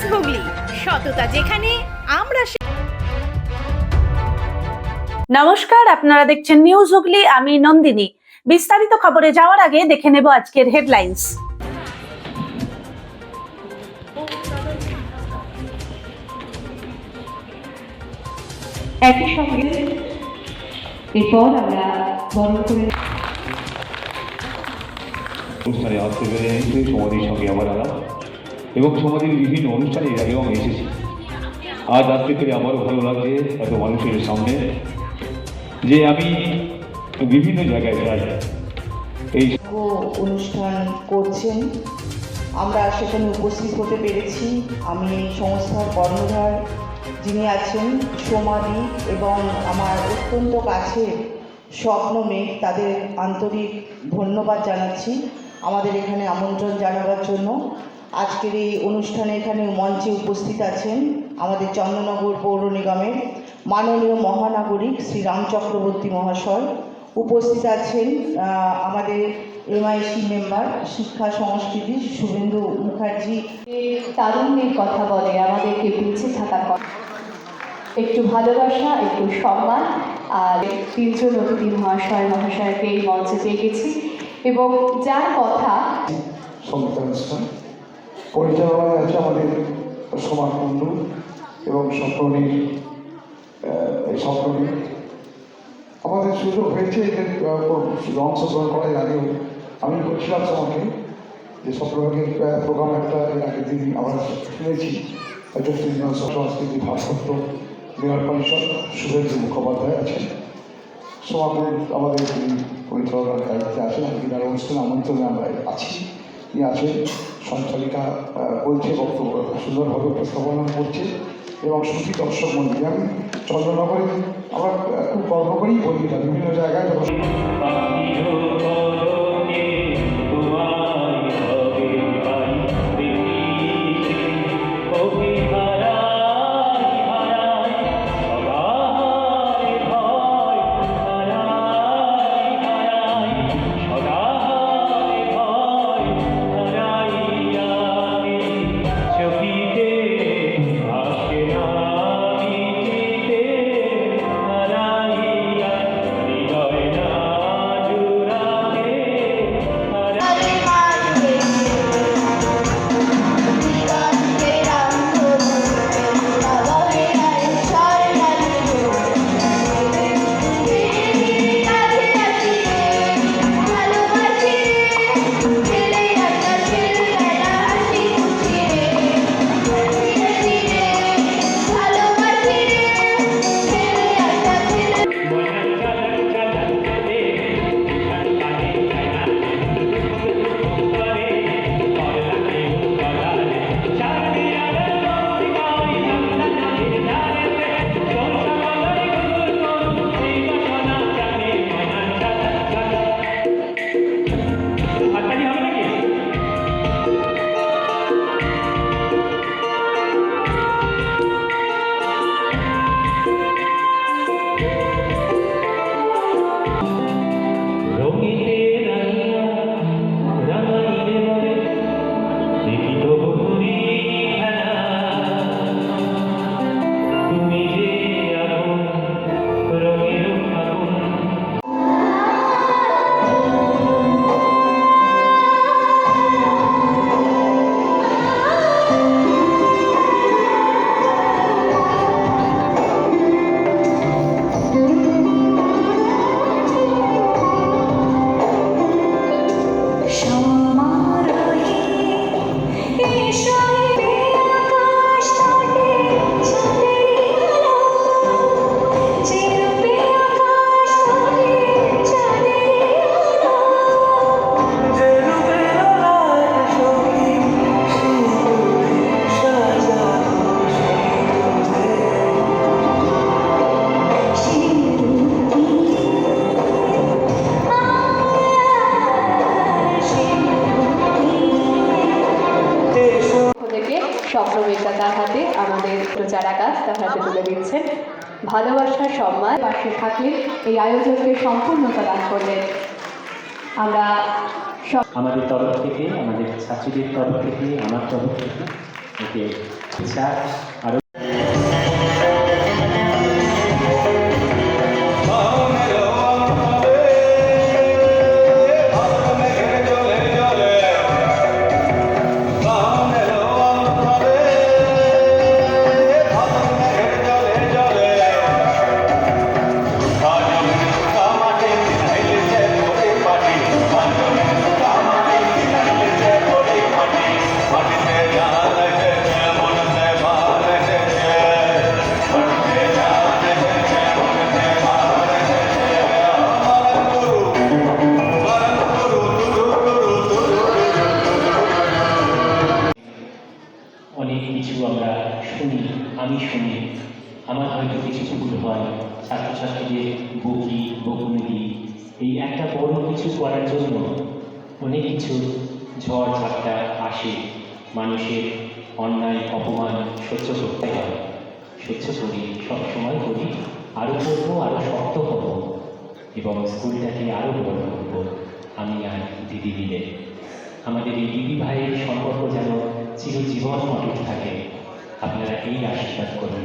News Hooghly সততা যেখানে আমরা নমস্কার আপনারা দেখছেন নিউজ হুগলি আমি নন্দিনী। বিস্তারিত খবরে যাওয়ার আগে দেখে নেব আজকের হেডলাইন্স একই সঙ্গে এরপর আমরা বরণ করে অনুষ্ঠানে আসতে পেরে সমাধির সঙ্গে আমার আলাপ। এবং সমাধির বিভিন্ন অনুষ্ঠানে এর আমি এসেছি। আজ আসতে পেরে আমারও ভালো লাগছে এত মানুষের সামনে যে আমি বিভিন্ন জায়গায় যাই এই অনুষ্ঠান করছেন। আমরা সেখানে উপস্থিত হতে পেরেছি। আমি এই সংস্থার কর্ণধার যিনি আছেন সোমাদি এবং আমার অত্যন্ত কাছে স্বপ্ন মেঘ, তাদের আন্তরিক ধন্যবাদ জানাচ্ছি। আমাদের এখানে আমন্ত্রণ জানাবার জন্য। আজকের এই অনুষ্ঠানে এখানে মঞ্চে উপস্থিত আছেন আমাদের চন্দ্রনগর পৌর নিগমের মাননীয় মহানাগরিক শ্রী রাম চক্রবর্তী মহাশয়। উপস্থিত আছেন আমাদের এমআইসি মেম্বার শিক্ষা সংস্কৃতি শুভেন্দু মুখার্জি। তারুণ্যের কথা বলে আমাদেরকে বেঁচে থাকার কথা। একটু ভালোবাসা একটু সম্মান আর তিনজন অতিথি মহাশয় মহাশয়কে এই মঞ্চে পেয়ে গেছি। এবং যার কথা সংস্থান পরিচালনায় আছে আমাদের সমাজ বন্ধু এবং স্বপ্ননীর এই স্বপ্ননীর আমাদের সুযোগ হয়েছে অংশগ্রহণ করার আগেও আমি বলছিলাম তোমাকে যে স্বপ্ননীর প্রোগ্রাম একটা আগের দিন আমরা শুনেছি। সংস্কৃতি ভারপ্রাপ্ত মেয়র পরিষদ, শুভেন্দু মুখোপাধ্যায় আছেন। সমাপনী আমাদের পরিচালনার দায়িত্বে আছেন। আমি তার অনুষ্ঠানে আমন্ত্রণে আমরা আছি। আছেন। সঞ্চালিকা বলছে, বক্তব্য সুন্দরভাবে উপস্থাপনা করছে। এবং সুখী দর্শক মন্দির আমি চন্দ্রনগরে আমরা খুব গর্ব করেই বলি, বিভিন্ন জায়গায় পাশে থাকলে এই আয়োজনকে সম্পূর্ণতা দান করলেন আমরা আমাদের তরফ থেকে, আমাদের ছাত্রীদের তরফ থেকে, আমার তরফ থেকে আরও স্কুলটাকে আরও বড় করব আমি আর দিদি মিলে। আমাদের এই দিদি ভাইয়ের সম্পর্ক যেন চিরজীবন অটুট থাকে। আপনারা এই আশীর্বাদ করুন।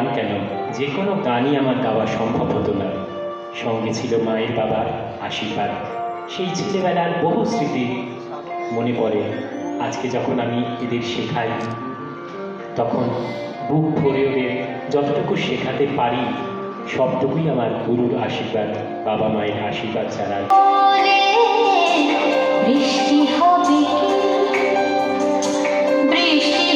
গান কেন? যে কোনো গানই আমার গাওয়া সম্ভব হতো না। সঙ্গে ছিল মায়ের বাবার আশীর্বাদ। সেই ছেলেবেলার বহু স্মৃতি মনে পড়ে। আজকে যখন আমি এদের শেখাই, তখন বুক ভরে ওদের যতটুকু শেখাতে পারি, সবটুকুই আমার গুরুর আশীর্বাদ, বাবা মায়ের আশীর্বাদ ছাড়া বৃষ্টি হবে বৃষ্টি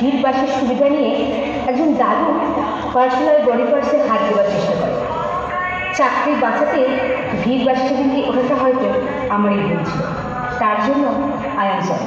ভিড় বাসের সুবিধা নিয়ে একজন দাদু পার্সোনাল বডি পার্টসে হাত দেওয়ার চেষ্টা করে। চাকরি বাঁচাতে ভিড় বাসের সেদিনকে ওঠাটা হয়তো আমারই ভুল ছিল। তার জন্য আয়াম চাই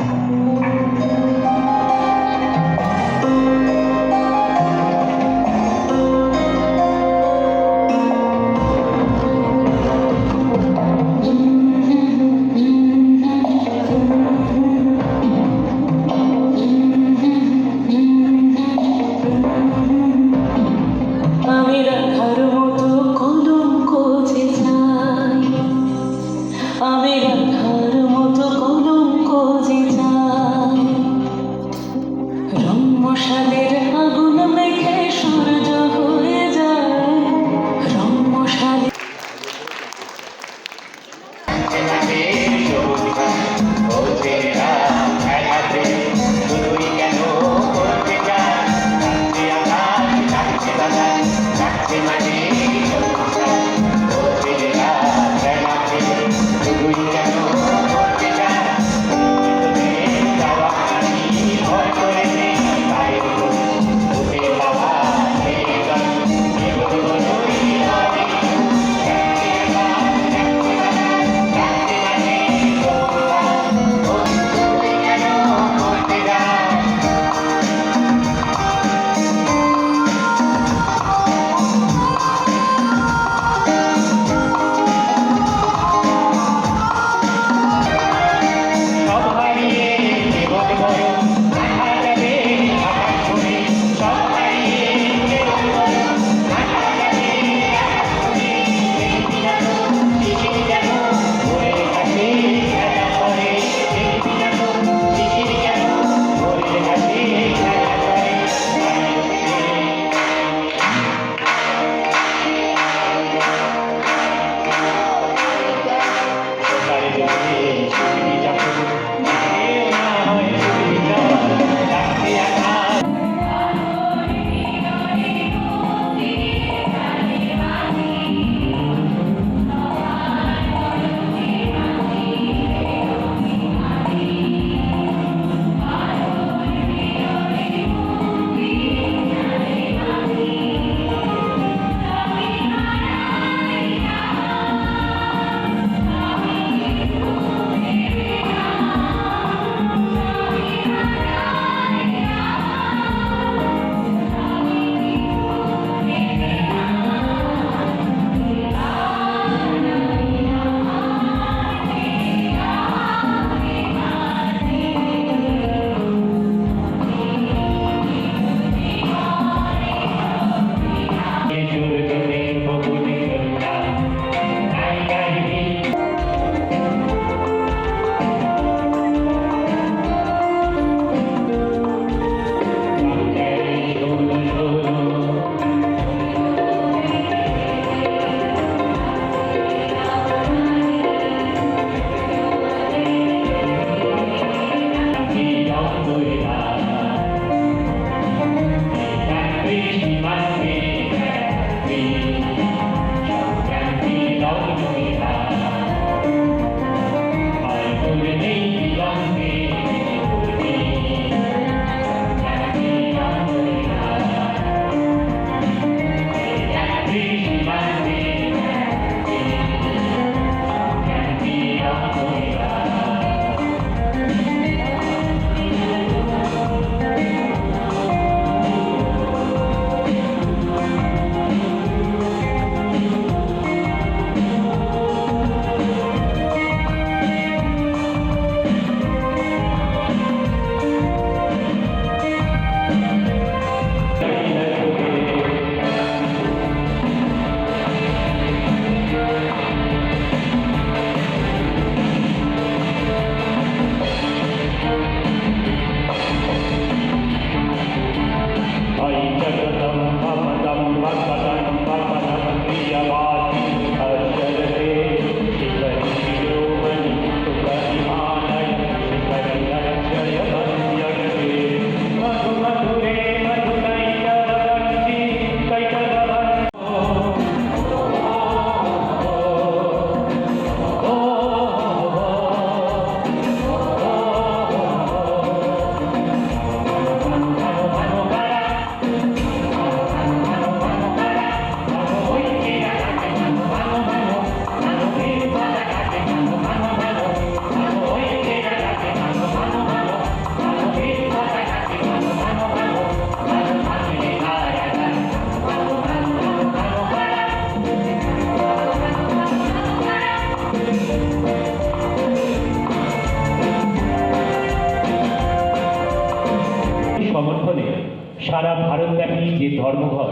যে ধর্মঘট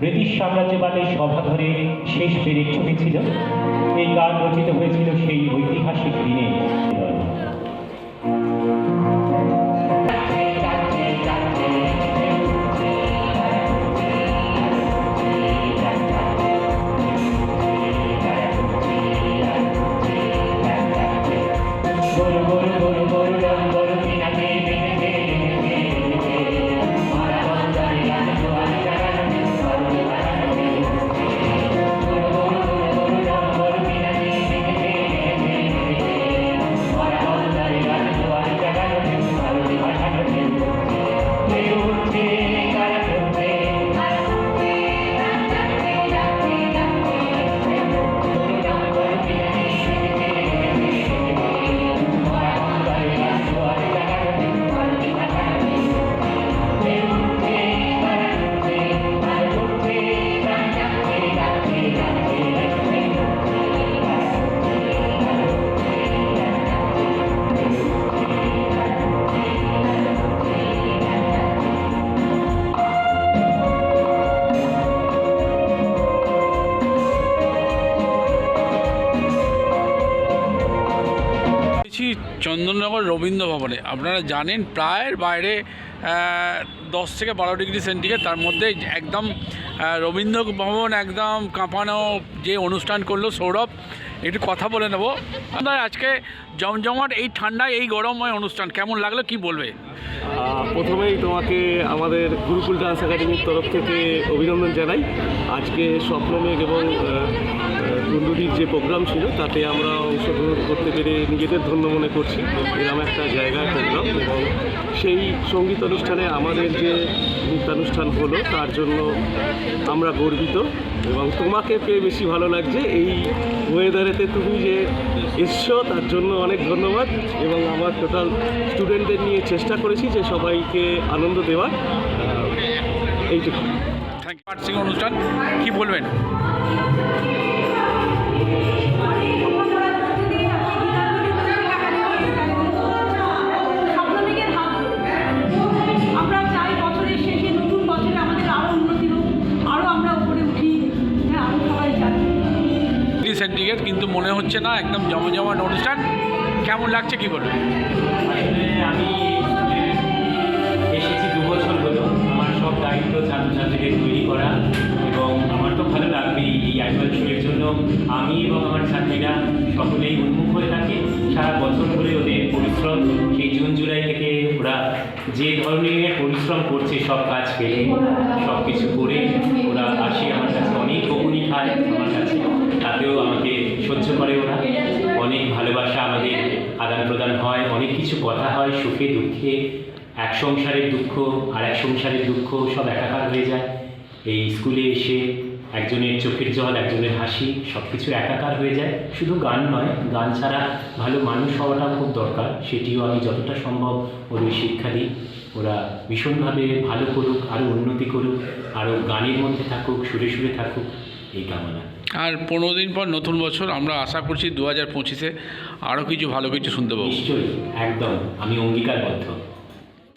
ব্রিটিশ সাম্রাজ্যবাদের সভাঘরে শেষ পেরেক ছুটেছিল এই গান রচিত হয়েছিল সেই ঐতিহাসিক দিনে। আছি চন্দননগর রবীন্দ্র ভবনে আপনারা জানেন প্রায় বাইরে দশ থেকে বারো ডিগ্রি সেন্টিগ্রেড, তার মধ্যে একদম রবীন্দ্র ভবন একদম কাঁপানো যে অনুষ্ঠান করল সৌরভ, একটু কথা বলে নেব। আজকে জমজমাট এই ঠান্ডায় এই গরমময় অনুষ্ঠান, কেমন লাগল কি বলবে? প্রথমেই তোমাকে আমাদের গুরুকুল ডান্স একাডেমির তরফ থেকে অভিনন্দন জানাই। আজকে স্বপ্নমেঘ এবং কুন্দুরির যে প্রোগ্রাম ছিল, তাতে আমরা অংশগ্রহণ করতে পেরে নিজেদের ধন্য মনে করছি। এরকম একটা জায়গায় প্রোগ্রাম এবং সেই সংগীত অনুষ্ঠানে আমাদের যে নৃত্যানুষ্ঠান হলো, তার জন্য আমরা গর্বিত এবং তোমাকে পেয়ে বেশি ভালো লাগছে। এই ওয়েদারেতে তুমি যে এসছো, তার জন্য অনেক ধন্যবাদ এবং আমার টোটাল স্টুডেন্টদের নিয়ে চেষ্টা করেছি যে সবাইকে আনন্দ দেওয়ার এইটুকু। থ্যাংক ইউ বার্ষিক অনুষ্ঠান কি বলবেন? আমরা চাই বছরের শেষে নতুন বছরে আমাদের আরও উন্নতি হোক আরও আমরা উপরে উঠি। হ্যাঁ সেন্টিগ্রেড কিন্তু মনে হচ্ছে না একদম জমজমাট অনুষ্ঠান। কেমন লাগছে কি বলবেন? আমি দায়িত্ব ছাত্রছাত্রীদের তৈরি করা এবং আমার তো ভালো লাগবেই এই অ্যানুয়াল শোয়ের জন্য। আমি এবং আমার ছাত্রীরা সকলেই উন্মুখ হয়ে থাকে। সারা বছর ধরে ওদের পরিশ্রম, সেই জুন জুলাই থেকে ওরা যে ধরনের পরিশ্রম করছে, সব কাজ ফেলে, সব কিছু করে ওরা আসে আমার কাছে। অনেক বকুনি খায় আমার কাছে। তাতেও আমাকে সহ্য করে ওরা। অনেক ভালোবাসা আমাদের আদান প্রদান হয়। অনেক কিছু কথা হয়, সুখে দুঃখে। এক সংসারের দুঃখ আর এক সংসারের দুঃখ সব একাকার হয়ে যায়। এই স্কুলে এসে একজনের চোখের জল একজনের হাসি সব কিছু একাকার হয়ে যায়। শুধু গান নয় গান ছাড়া ভালো মানুষ হওয়াটাও খুব দরকার। সেটিও আমি যতটা সম্ভব ওদের শিক্ষা দিই। ওরা ভীষণভাবে ভালো করুক আরও উন্নতি করুক আরও গানের মধ্যে থাকুক সুরে সুরে থাকুক এই কামনা। আর পনেরো দিন পর নতুন বছর আমরা আশা করছি দু হাজার পঁচিশে আরও কিছু ভালো কিছু শুনতে পাবো। নিশ্চয়ই একদম। আমি অঙ্গীকারবদ্ধ।